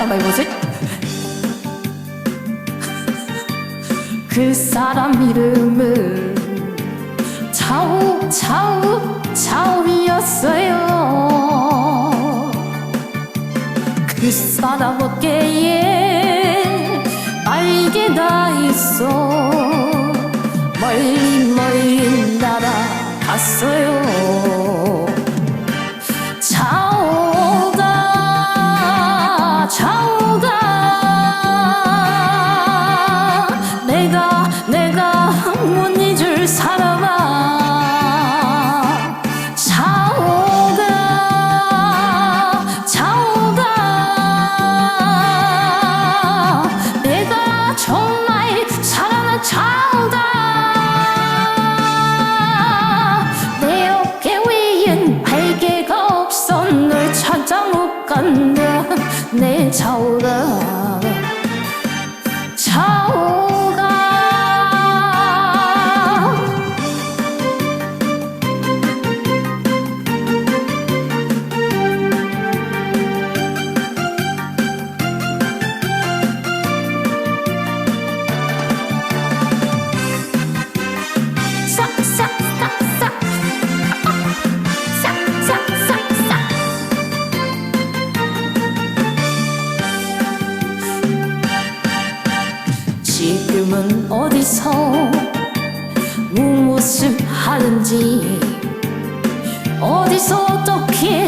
한번 해보세요. 그 사람 이름은 차우 차우 차우이었어요. 그 사람 어깨에 날개가 있어 멀리 멀리 날아갔어요. 的你走了 무엇을 하는지 어디서 어떻게